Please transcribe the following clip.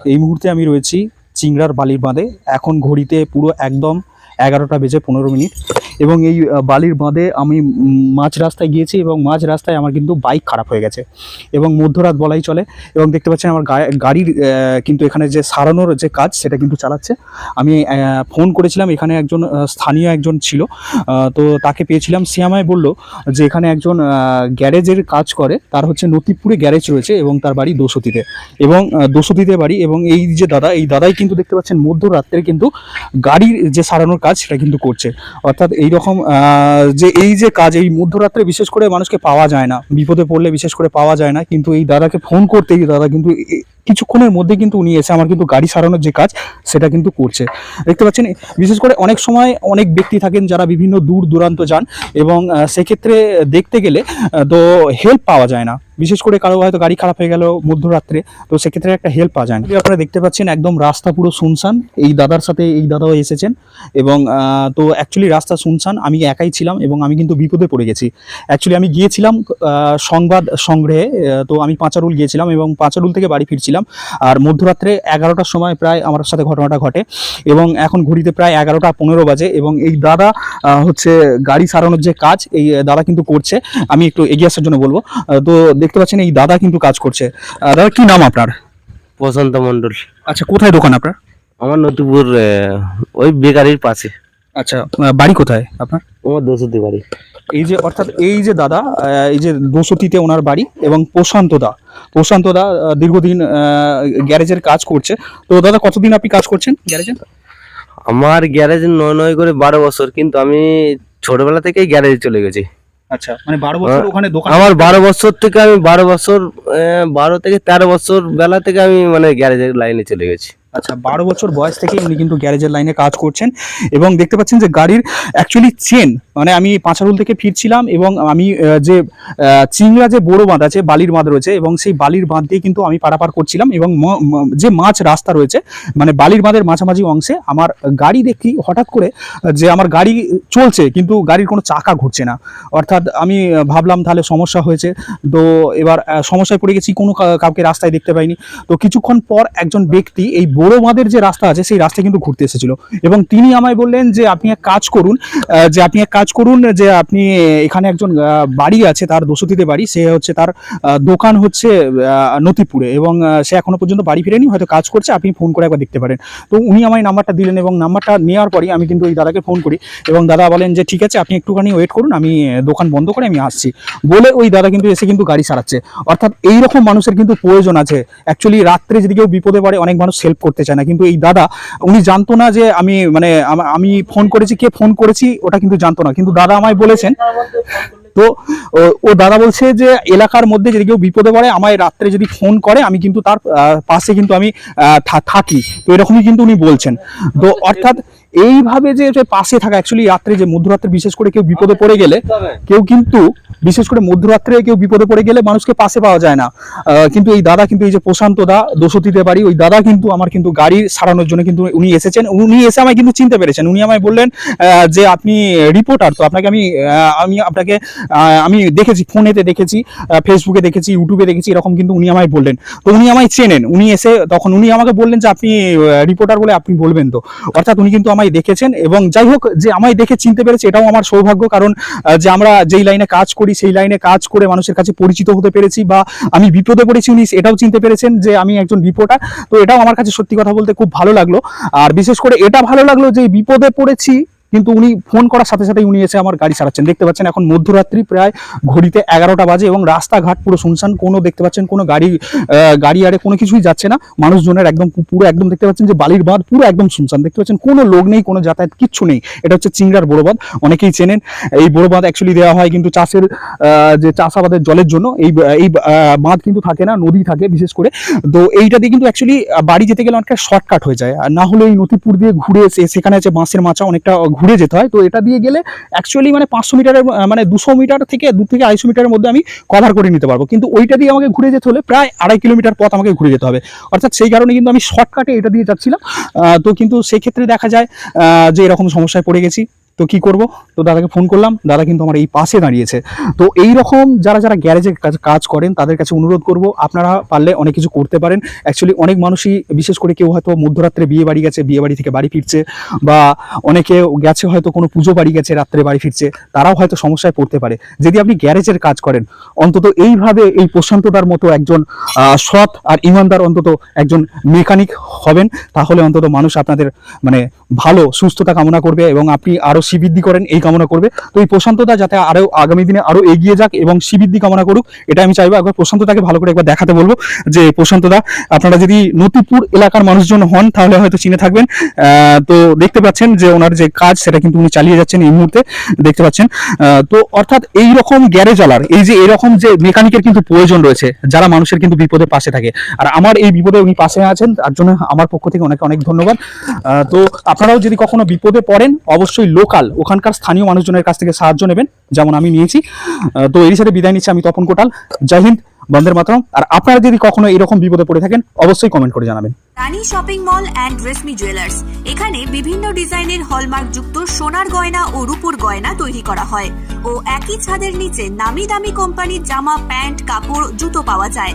এই মুহূর্তে আমি রয়েছি চিংড়ার বালির বাঁধে। এখন ঘড়িতে পুরো একদম এগারোটা বেজে পনেরো মিনিট। এবং এই বালির বাঁধে আমি মাঝ রাস্তায় গিয়েছি এবং মাঝ রাস্তায় আমার কিন্তু বাইক খারাপ হয়ে গেছে এবং মধ্যরাত বলাই চলে এবং দেখতে পাচ্ছেন আমার গাড়ির কিন্তু এখানে যে সারানোর যে কাজ সেটা কিন্তু চালাচ্ছে। আমি ফোন করেছিলাম, এখানে একজন স্থানীয় একজন ছিল তো তাকে পেয়েছিলাম। সে আমায় বলল যে এখানে একজন গ্যারেজের কাজ করে, তার হচ্ছে নতিপুরে গ্যারেজ রয়েছে এবং তার বাড়ি দোসতিতে এবং দোসতিতে বাড়ি এবং এই যে দাদা, এই দাদাই কিন্তু দেখতে পাচ্ছেন মধ্যরাত্রে কিন্তু গাড়ির যে সারানোর কাজ সেটা কিন্তু করছে। অর্থাৎ এই রকম যে এই যে কাজ, এই মধ্যরাত্রে বিশেষ করে মানুষকে পাওয়া যায় না। বিপদে পড়লে বিশেষ করে পাওয়া যায় না। কিন্তু এই দাদাকে ফোন করতেই দাদা কিন্তু কিছুক্ষণের মধ্যে কিন্তু উনি এসে আমার কিন্তু গাড়ি সারানোর যে কাজ, সেটা কিন্তু করছে। দেখতে পাচ্ছেন, বিশেষ করে অনেক সময় অনেক ব্যক্তি থাকেন যারা বিভিন্ন দূর দূরান্ত যান এবং সেক্ষেত্রে দেখতে গেলে তো হেল্প পাওয়া যায় না। বিশেষ করে কারও হয়তো গাড়ি খারাপ হয়ে গেল মধ্যরাত্রে, তো সেক্ষেত্রে একটা হেল্প পাওয়া যায় না। আপনারা দেখতে পাচ্ছেন, একদম রাস্তা পুরো শুনশান, এই দাদার সাথে এই দাদাও এসেছেন এবং তো অ্যাকচুয়ালি রাস্তা শুনশান, আমি একাই ছিলাম এবং আমি কিন্তু বিপদে পড়ে গেছি। অ্যাকচুয়ালি আমি গিয়েছিলাম সংবাদ সংগ্রহে তো আমি পাঁচারুল গিয়েছিলাম এবং পাঁচারুল থেকে বাড়ি ফিরছিলাম। আর মধ্যরাত্রে এগারোটার সময় প্রায় আমার সাথে ঘটনাটা ঘটে এবং এখন ঘড়িতে প্রায় এগারোটা পনেরো বাজে এবং এই দাদা হচ্ছে গাড়ি সারানোর যে কাজ এই দাদা কিন্তু করছে। আমি একটু এগিয়ে আসার জন্য বলব। তো দেখতে পাচ্ছেন এই দাদা কিন্তু কাজ করছে। দাদা কি নাম আপনার? বসন্ত মন্ডল আচ্ছা কোথায় দোকান আপনার? আমার নতুপুর ওই বেকারির পাশে। আচ্ছা বাড়ি কোথায় আপনার? আমার দোষতি বাড়ি। এই যে অর্থাৎ এই যে দাদা এই যে দোষতিতে ওনার বাড়ি এবং প্রশান্ত দা। প্রশান্ত দা দীর্ঘদিন গ্যারেজের কাজ করছে। তো দাদা কতদিন আপনি কাজ করছেন গ্যারেজে? আমার গ্যারেজ নয় নয় করে বারো বছর কিন্তু আমি ছোটবেলা থেকেই গ্যারেজে চলে গেছি। আচ্ছা মানে বারো বছর ওখানে দোকান আমার বারো বছর থেকে আমি বারো বছর বারো থেকে তেরো বছর বেলা থেকে আমি মানে গ্যারেজের লাইনে চলে গেছি। আচ্ছা বারো বছর বয়স থেকে উনি কিন্তু গ্যারেজের লাইনে কাজ করছেন এবং দেখতে পাচ্ছেন যে গাড়ির অ্যাকচুয়ালি চেন মানে আমি পাঁচারুল থেকে ফিরছিলাম এবং আমি যে চিংড়া যে বড় বাঁধ আছে, বালির বাঁধ রয়েছে এবং সেই বালির বাঁধ দিয়ে কিন্তু আমি পারাপার করছিলাম এবং যে মাছ রাস্তা রয়েছে মানে বালির বাঁধের মাঝামাঝি অংশে আমার গাড়ি দেখি হঠাৎ করে, যে আমার গাড়ি চলছে কিন্তু গাড়ির কোনো চাকা ঘুরছে না। অর্থাৎ আমি ভাবলাম তাহলে সমস্যা হয়েছে। তো এবার সমস্যায় পড়ে গেছি, কোনো কাউকে রাস্তায় দেখতে পাইনি। তো কিছুক্ষণ পর একজন ব্যক্তি এই বড় বাঁধের যে রাস্তা আছে, সেই রাস্তায় কিন্তু ঘুরতে এসেছিল। এবং তিনি আমায় বললেন যে, আপনি এক কাজ করুন যে আপনি এক কাজ করুন, যে আপনি এখানে একজন বাড়ি আছে, তার দোষতিতে বাড়ি, সে হচ্ছে তার দোকান হচ্ছে নতিপুরে এবং সে এখনও পর্যন্ত বাড়ি ফিরেনি, হয়তো কাজ করছে, আপনি ফোন করে একবার দেখতে পারেন। তো উনি আমায় নাম্বারটা দিলেন এবং নাম্বারটা নেওয়ার পরই আমি কিন্তু ওই দাদাকে ফোন করি এবং দাদা বলেন যে, ঠিক আছে, আপনি একটুখানি ওয়েট করুন, আমি দোকান বন্ধ করে আমি আসছি। বলে ওই দাদা কিন্তু এসে কিন্তু গাড়ি সারাচ্ছে। অর্থাৎ এই রকম মানুষের কিন্তু প্রয়োজন আছে। অ্যাকচুয়ালি রাত্রে যদি কেউ বিপদে পড়ে, অনেক মানুষ হেল্প করতে চায় না। কিন্তু এই দাদা, উনি জানতো না যে আমি মানে আমি ফোন করেছি, কে ফোন করেছি, ওটা কিন্তু জানতো না। কিন্তু দাদা আমায় বলেছেন, তো, ও- দাদা বলছে যে এলাকার মধ্যে যদি কেউ বিপদে পড়ে, আমায় রাত্রে যদি ফোন করে, আমি কিন্তু তার পাশে কিন্তু আমি থাকি। তো এরকমই কিন্তু উনি বলছেন। তো অর্থাৎ এইভাবে যে পাশে থাকা অ্যাকচুয়ালি রাত্রে যে মধ্যরাত্রে বিশেষ করে কেউ বিপদে পড়ে গেলে, কেউ কিন্তু বিশেষ করে মধ্যরাত্রে কেউ বিপদে পড়ে গেলে মানুষকে পাশে পাওয়া যায় না। কিন্তু এই দাদা, কিন্তু এই যে প্রশান্ত দা দোষতিতে বাড়ি ওই দাদা কিন্তু আমার কিন্তু গাড়ি সারানোর জন্য কিন্তু উনি এসেছেন। উনি এসে আমায় কিন্তু চিনতে পেরেছেন। উনি আমায় বললেন যে আপনি রিপোর্টার তো আপনাকে আমি আমি আপনাকে আমি দেখেছি, ফোনেতে দেখেছি ফেসবুকে দেখেছি ইউটিউবে দেখেছি, এরকম কিন্তু উনি আমায় বললেন। তো উনি আমায় চেনেন। উনি এসে তখন উনি আমাকে বললেন যে, আপনি রিপোর্টার বলে আপনি বলবেন তো। অর্থাৎ উনি কিন্তু আমায় দেখেছেন এবং যাই হোক, যে আমায় দেখে চিনতে পেরেছে, এটাও আমার সৌভাগ্য। কারণ যে আমরা যেই লাইনে কাজ করি সেই লাইনে কাজ করে মানুষের কাছে পরিচিত হতে পেরেছি বা আমি বিপদে পড়েছি উনি, এটাও চিনতে পেরেছেন যে আমি একজন রিপোর্টার তো এটাও আমার কাছে সত্যি কথা বলতে খুব ভালো লাগল। আর বিশেষ করে এটা ভালো লাগল যে বিপদে পড়েছি কিন্তু উনি ফোন করার সাথে সাথে উনি এসে আমার গাড়ি সারাচ্ছেন। দেখতে পাচ্ছেন এখন মধ্যরাত্রি প্রায় ঘড়িতে এগারোটা বাজে এবং রাস্তাঘাট পুরো শুনশান, কোনো দেখতে পাচ্ছেন কোনো গাড়ি গাড়ি আরে কোনো কিছুই যাচ্ছে না। মানুষজনের একদম পুরো একদম দেখতে পাচ্ছেন যে বালির বাঁধ পুরো একদম শুনশান। দেখতে পাচ্ছেন কোনো লোক নেই, কোনো যাতায়াত কিচ্ছু নেই। এটা হচ্ছে চিংড়ার বড় বাঁধ। অনেকেই চেনেন, এই বড় বাঁধ অ্যাকচুয়ালি দেওয়া হয় কিন্তু চাষের যে চাষাবাদের জলের জন্য। এই এই বাঁধ কিন্তু থাকে না, নদী থাকে বিশেষ করে। তো এইটা দিয়ে কিন্তু অ্যাকচুয়ালি বাড়ি যেতে গেলে অনেকটা শর্টকাট হয়ে যায়। আর না হলে এই নদীপুর দিয়ে ঘুরে এসে সেখানে আছে বাঁশের মাচা, অনেকটা ঘুরে যেতে হয়। তো এটা দিয়ে গেলে অ্যাকচুয়ালি মানে পাঁচশো মিটারের মানে দুশো মিটার থেকে দু থেকে আড়াইশো মিটারের মধ্যে আমি কভার করে নিতে পারব। কিন্তু ওইটা দিয়ে আমাকে ঘুরে যেতে হলে প্রায় আড়াই কিলোমিটার পথ আমাকে ঘুরে যেতে হবে। অর্থাৎ সেই কারণে কিন্তু আমি শর্টকাটে এটা দিয়ে যাচ্ছিলাম। তো কিন্তু সেক্ষেত্রে দেখা যায় যে এরকম সমস্যায় পড়ে গেছি। তো কি করব? তো দাদাকে ফোন করলাম, দাদা কিন্তু আমার এই পাশে দাঁড়িয়েছে। তো এই রকম যারা যারা গ্যারেজে কাজ করেন, তাদের কাছে অনুরোধ করব, আপনারা পারলে অনেক কিছু করতে পারেন। অ্যাকচুয়ালি অনেক মানুষই, বিশেষ করে কেউ হয়তো মধ্যরাত্রে বিয়ে বাড়ি গেছে, বিয়ে বাড়ি থেকে বাড়ি ফিরছে, বা অনেকে গেছে হয়তো কোনো পুজো বাড়ি গেছে, রাত্রে বাড়ি ফিরছে, তারাও হয়তো সমস্যায় পড়তে পারে। যদি আপনি গ্যারেজের কাজ করেন, অন্তত এইভাবে এই প্রশান্তদার মতো একজন সৎ আর ইমানদার অন্তত একজন মেকানিক হবেন, তাহলে অন্তত মানুষ আপনাদের মানে ভালো, সুস্থতা কামনা করবে এবং আপনি আরও শ্রীবৃদ্ধি করেন, এই কামনা করবে। তো এই প্রশান্তদা যাতে আরও আগামী দিনে আরও এগিয়ে যাক এবং শ্রীবৃদ্ধি কামনা করুক, এটা আমি চাইব। একবার প্রশান্তদাকে ভালো করে একবার দেখাতে বলব যে, প্রশান্তদা, আপনারা যদি নতিপুর এলাকার মানুষজন হন, তাহলে হয়তো চিনে থাকবেন। তো দেখতে পাচ্ছেন যে, ওনার যে কাজ, সেটা কিন্তু উনি চালিয়ে যাচ্ছেন এই মুহূর্তে। দেখতে পাচ্ছেন। তো অর্থাৎ এই রকম গ্যারেজালার এই যে এরকম যে মেকানিকের কিন্তু প্রয়োজন রয়েছে, যারা মানুষের কিন্তু বিপদের পাশে থাকে। আর আমার এই বিপদে উনি পাশে আছেন, তার জন্য আমার পক্ষ থেকে অনেক অনেক ধন্যবাদ। তো আপনারাও যদি কখনো বিপদে পড়েন, অবশ্যই লোকাল ওখানকার স্থানীয় মানুষজনের কাছ থেকে সাহায্য নেবেন, যেমন আমি নিয়েছি। তো এর সাথে বিদায় নিচ্ছি আমি তপন কোটাল। জয় হিন্দ বন্দের মাতরম। আর আপনারা যদি কখনো এরকম বিপদে পড়ে থাকেন, অবশ্যই কমেন্ট করে জানাবেন। Rani shopping mall and Reshmi jewellers এখানে বিভিন্ন ডিজাইনের হলমার্ক যুক্ত সোনার গয়না ও রূপোর গয়না তৈরি করা হয়। ও একই ছাদের নিচে নামি দামি কোম্পানির জামা, প্যান্ট, কাপড়, জুতো পাওয়া যায়।